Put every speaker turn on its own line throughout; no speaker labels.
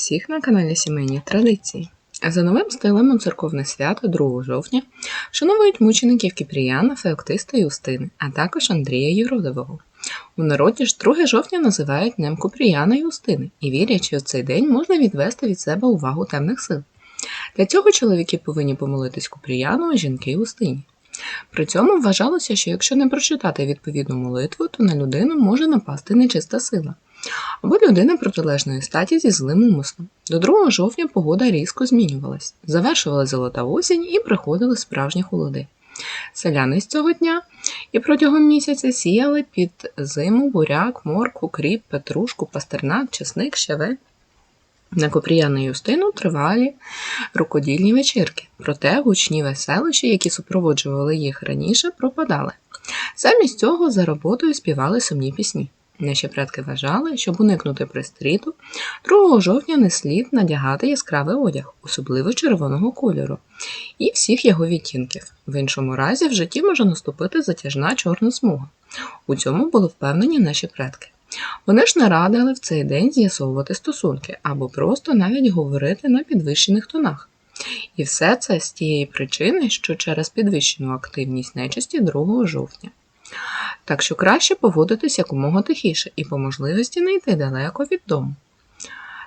всіх на каналі Сімейні Традиції. За новим стилем у церковне свято 2 жовтня вшановують мучеників Кіпріяна, Феоктиста і Устини, а також Андрія Юродового. У народі ж 2 жовтня називають Днем Купріяна і Устини і вірять, що в цей день можна відвести від себе увагу темних сил. Для цього чоловіки повинні помолитись Купріяну, а жінки Устині. При цьому вважалося, що якщо не прочитати відповідну молитву, то на людину може напасти нечиста сила або людина протилежної статі зі злим умислом. До 2 жовтня погода різко змінювалась, завершувала золота осінь і приходили справжні холоди. Селяни з цього дня і протягом місяця сіяли під зиму буряк, моркву, кріп, петрушку, пастернак, чесник, щавель. На Копріяна Юстину тривалі рукодільні вечірки, проте гучні веселища, які супроводжували їх раніше, пропадали. Замість цього за роботою співали сумні пісні. Наші предки вважали, щоб уникнути пристріту, 2 жовтня не слід надягати яскравий одяг, особливо червоного кольору, і всіх його відтінків. В іншому разі в житті може наступити затяжна чорна смуга. У цьому були впевнені наші предки. Вони ж не радили в цей день з'ясовувати стосунки або просто навіть говорити на підвищених тонах. І все це з тієї причини, що через підвищену активність нечисті 2 жовтня. Так що краще поводитись якомога тихіше і по можливості не йти далеко від дому.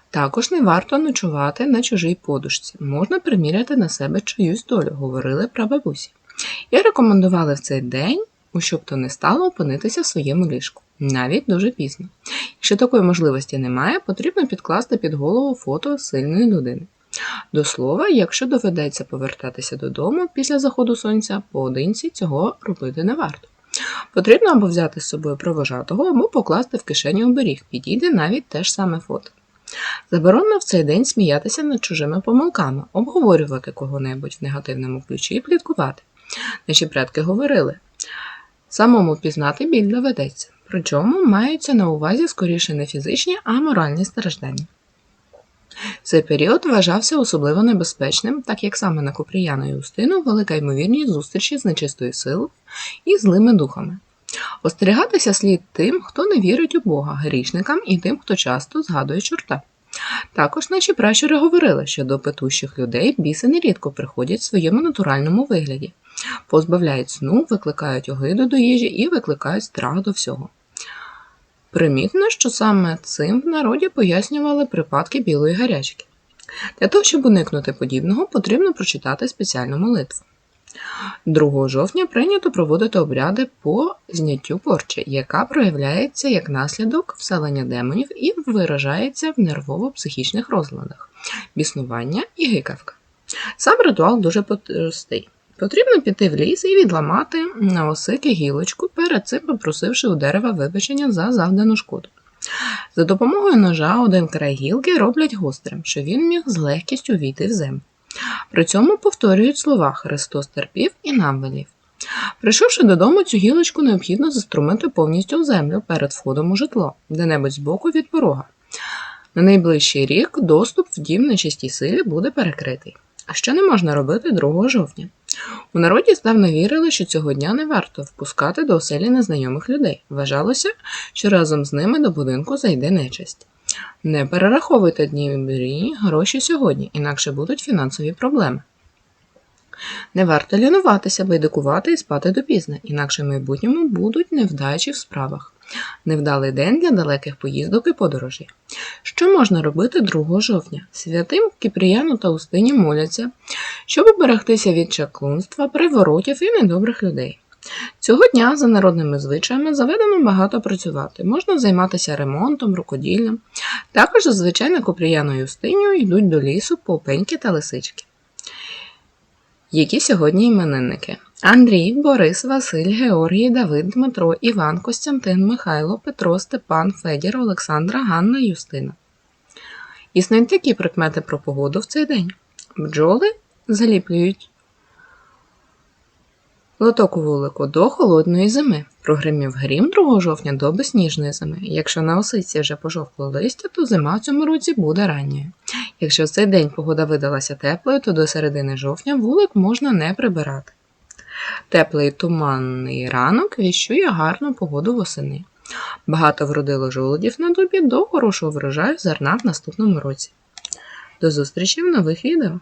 Також не варто ночувати на чужій подушці, можна приміряти на себе чиюсь долю, говорили прабабусі. І рекомендували в цей день, у щоб то не стало опинитися в своєму ліжку, навіть дуже пізно. Якщо такої можливості немає, потрібно підкласти під голову фото сильної людини. До слова, якщо доведеться повертатися додому після заходу сонця, поодинці цього робити не варто. Потрібно або взяти з собою провожатого, або покласти в кишеню оберіг, підійде навіть те ж саме фото. Заборонено в цей день сміятися над чужими помилками, обговорювати кого-небудь в негативному ключі і пліткувати. Наші предки говорили самому пізнати біль доведеться, причому маються на увазі скоріше не фізичні, а моральні страждання. Цей період вважався особливо небезпечним, так як саме на Купріяну і Устину велика ймовірність зустрічі з нечистою силою і злими духами. Остерігатися слід тим, хто не вірить у Бога, грішникам і тим, хто часто згадує чорта. Також наші пращури говорили, що до петущих людей біси нерідко приходять в своєму натуральному вигляді, позбавляють сну, викликають огиду до їжі і викликають страх до всього. Примітно, що саме цим в народі пояснювали припадки білої гарячки. Для того, щоб уникнути подібного, потрібно прочитати спеціальну молитву. 2 жовтня прийнято проводити обряди по зняттю порчі, яка проявляється як наслідок вселення демонів і виражається в нервово-психічних розладах, біснування і гикавка. Сам ритуал дуже простий. Потрібно піти в ліс і відламати на осики гілочку, перед цим попросивши у дерева вибачення за завдану шкоду. За допомогою ножа один край гілки роблять гострим, щоб він міг з легкістю війти в землю. При цьому повторюють слова Христос терпів і нам велів. Прийшовши додому, цю гілочку необхідно заструмити повністю в землю перед входом у житло, де-небудь збоку від порога. На найближчий рік доступ в дім на чистій силі буде перекритий. А що не можна робити 2 жовтня? У народі здавна вірили, що цього дня не варто впускати до оселі незнайомих людей. Вважалося, що разом з ними до будинку зайде нечисть. Не перераховуйте дні гроші сьогодні, інакше будуть фінансові проблеми. Не варто лінуватися, байдикувати і спати допізно, інакше в майбутньому будуть невдачі в справах. Невдалий день для далеких поїздок і подорожей. Що можна робити 2 жовтня? Святим Кіпріяну та Устині моляться, щоб уберегтися від чаклунства, приворотів і недобрих людей. Цього дня, за народними звичаями, заведено багато працювати. Можна займатися ремонтом, рукоділлям. Також зазвичай на Купріяну і Устиню йдуть до лісу попеньки та лисички. Які сьогодні іменинники? Андрій, Борис, Василь, Георгій, Давид, Дмитро, Іван, Костянтин, Михайло, Петро, Степан, Федір, Олександра, Ганна, Юстина. Існують такі прикмети про погоду в цей день. Бджоли заліплюють лоток вулику до холодної зими. Прогримів грім 2 жовтня до безсніжної зими. Якщо на осиці вже пожовкло листя, то зима в цьому році буде ранньою. Якщо в цей день погода видалася теплою, то до середини жовтня вулик можна не прибирати. Теплий туманний ранок віщує гарну погоду восени. Багато вродило жолудів на дубі до хорошого врожаю зерна в наступному році. До зустрічі в нових відео!